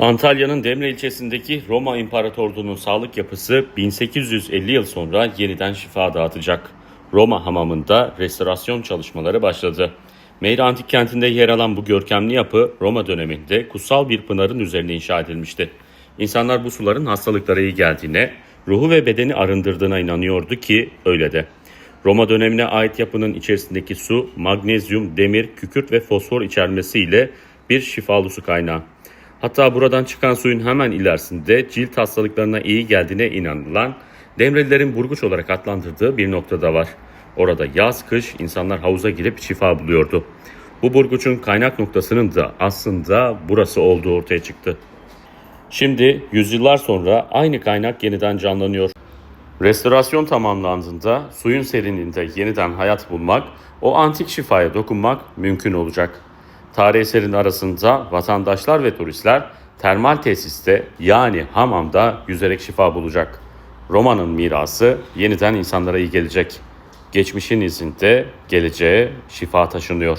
Antalya'nın Demre ilçesindeki Roma İmparatorluğu'nun sağlık yapısı 1850 yıl sonra yeniden şifa dağıtacak. Roma hamamında restorasyon çalışmaları başladı. Meyra Antik Kenti'nde yer alan bu görkemli yapı Roma döneminde kutsal bir pınarın üzerine inşa edilmişti. İnsanlar bu suların hastalıklara iyi geldiğine, ruhu ve bedeni arındırdığına inanıyordu ki öyle de. Roma dönemine ait yapının içerisindeki su magnezyum, demir, kükürt ve fosfor içermesiyle bir şifalı su kaynağı. Hatta buradan çıkan suyun hemen ilerisinde cilt hastalıklarına iyi geldiğine inanılan Demrelilerin burguç olarak adlandırdığı bir noktada var. Orada yaz kış insanlar havuza girip şifa buluyordu. Bu burguçun kaynak noktasının da aslında burası olduğu ortaya çıktı. Şimdi yüzyıllar sonra aynı kaynak yeniden canlanıyor. Restorasyon tamamlandığında suyun serinliğinde yeniden hayat bulmak, o antik şifaya dokunmak mümkün olacak. Tarih eserin arasında vatandaşlar ve turistler termal tesiste yani hamamda yüzerek şifa bulacak. Roma'nın mirası yeniden insanlara iyi gelecek. Geçmişin izinde geleceğe şifa taşınıyor.